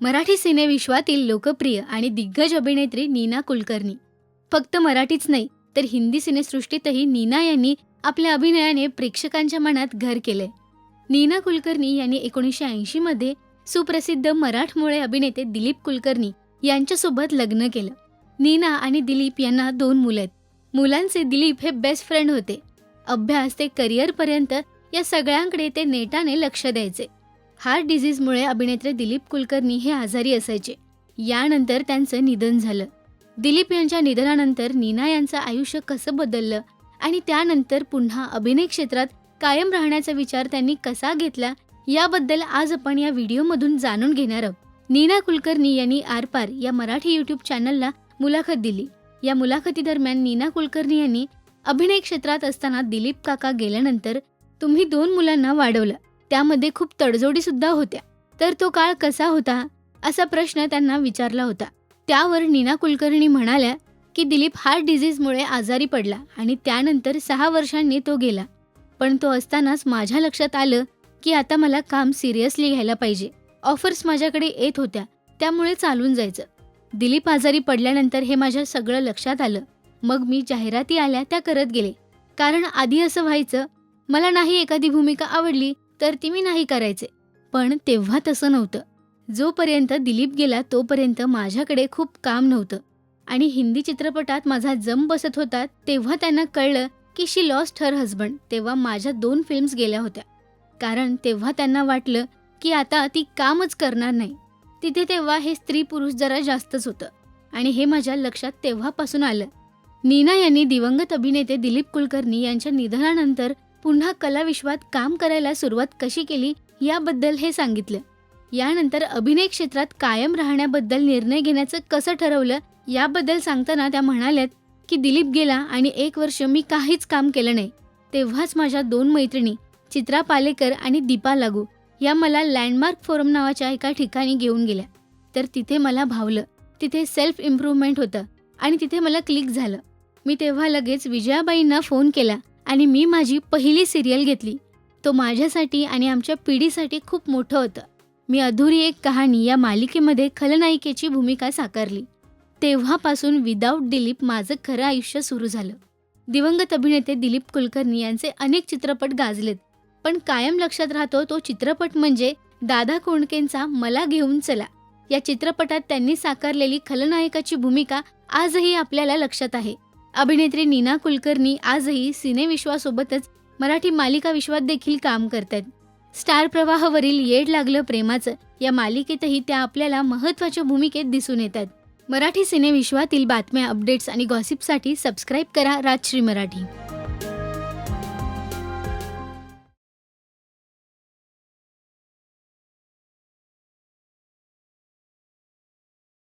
मराठी सिनेविश्वातील लोकप्रिय आणि दिग्गज अभिनेत्री नीना कुलकर्णी. फक्त मराठीच नाही तर हिंदी सिनेसृष्टीतही नीना यांनी आपल्या अभिनयाने प्रेक्षकांच्या मनात घर केले नीना कुलकर्णी यांनी एकोणीसशे ऐंशीमध्ये सुप्रसिद्ध मराठमोळे अभिनेते दिलीप कुलकर्णी यांच्यासोबत लग्न केलं. नीना आणि दिलीप यांना दोन मुलं आहेत. मुलांचे दिलीप हे बेस्ट फ्रेंड होते. अभ्यास ते करिअरपर्यंत या सगळ्यांकडे ते नेटाने लक्ष द्यायचे. हार्ट डिझीजमुळे अभिनेत्री दिलीप कुलकर्णी हे आजारी असायचे. यानंतर त्यांचं निधन झालं. दिलीप यांच्या निधनानंतर नीना यांचं आयुष्य कसं बदललं आणि त्यानंतर पुन्हा अभिनय क्षेत्रात कायम राहण्याचा विचार त्यांनी कसा घेतला याबद्दल आज आपण या व्हिडिओमधून जाणून घेणार आहोत. नीना कुलकर्णी यांनी आरपार या मराठी यूट्यूब चॅनलला मुलाखत दिली. या मुलाखतीदरम्यान नीना कुलकर्णी यांनी अभिनय क्षेत्रात असताना दिलीप काका गेल्यानंतर तुम्ही दोन मुलांना वाढवलं. त्यामध्ये खूप तडजोडीसुद्धा होत्या. तर तो काळ कसा होता असा प्रश्न त्यांना विचारला होता. त्यावर नीना कुलकर्णी म्हणाल्या की दिलीप हार्ट डिझीजमुळे आजारी पडला आणि त्यानंतर सहा वर्षांनी तो गेला. पण तो असतानाच माझ्या लक्षात आलं की आता मला काम सिरियसली घ्यायला पाहिजे. ऑफर्स माझ्याकडे येत होत्या त्यामुळे चालून जायचं. दिलीप आजारी पडल्यानंतर हे माझ्या सगळं लक्षात आलं. मग मी जाहिराती आल्या त्या करत गेले. कारण आधी असं व्हायचं मला नाही एखादी भूमिका आवडली तर ती मी नाही करायचे. पण तेव्हा तसं नव्हतं. जोपर्यंत दिलीप गेला तोपर्यंत माझ्याकडे खूप काम नव्हतं. आणि हिंदी चित्रपटात माझा जम बसत होता तेव्हा त्यांना कळलं की शी लॉस्ट हर हजबंड तेव्हा माझ्या दोन फिल्म्स गेल्या होत्या. कारण तेव्हा त्यांना वाटलं की आता ती कामच करणार नाही. तिथे तेव्हा हे स्त्री पुरुष जरा जास्तच होतं. आणि हे माझ्या लक्षात तेव्हापासून आलं. नीना यांनी दिवंगत अभिनेते दिलीप कुलकर्णी यांच्या निधनानंतर पुन्हा कलाविश्वात काम करायला सुरुवात कशी केली याबद्दल हे सांगितलं. यानंतर अभिनय क्षेत्रात कायम राहण्याबद्दल निर्णय घेण्याचं कसं ठरवलं याबद्दल सांगताना त्या म्हणाल्यात की दिलीप गेला आणि एक वर्ष मी काहीच काम केलं नाही. तेव्हाच माझ्या दोन मैत्रिणी चित्रा पालेकर आणि दीपा लागू या मला लँडमार्क फोरम नावाच्या एका ठिकाणी घेऊन गेल्या. तर तिथे मला भावलं तिथे सेल्फ इम्प्रूव्हमेंट होतं आणि तिथे मला क्लिक झालं. मी तेव्हा लगेच विजयाबाईंना फोन केला आणि मी माझी पहिली सिरियल घेतली. तो माझ्यासाठी आणि आमच्या पिढीसाठी खूप मोठं होतं. मी अधुरी एक कहाणी या मालिकेमध्ये खलनायिकेची भूमिका साकारली. तेव्हापासून विदाऊट दिलीप माझं खरं आयुष्य सुरू झालं. दिवंगत अभिनेते दिलीप कुलकर्णी यांचे अनेक चित्रपट गाजलेत. पण कायम लक्षात राहतो तो चित्रपट म्हणजे दादा कोंडकेंचा मला घेऊन चला. या चित्रपटात त्यांनी साकारलेली खलनायकाची भूमिका आजही आपल्याला लक्षात आहे. अभिनेत्री नीना कुलकर्णी आजही सिनेविश्वासोबतच मराठी मालिका विश्वात देखील काम करतात. स्टार प्रवाहावरील येड लागलं प्रेमाचं या मालिकेतही त्या आपल्याला महत्त्वाच्या भूमिकेत दिसून येतात. मराठी सिनेविश्वातील बातम्या अपडेट्स आणि गॉसिपसाठी सबस्क्राईब करा राजश्री मराठी.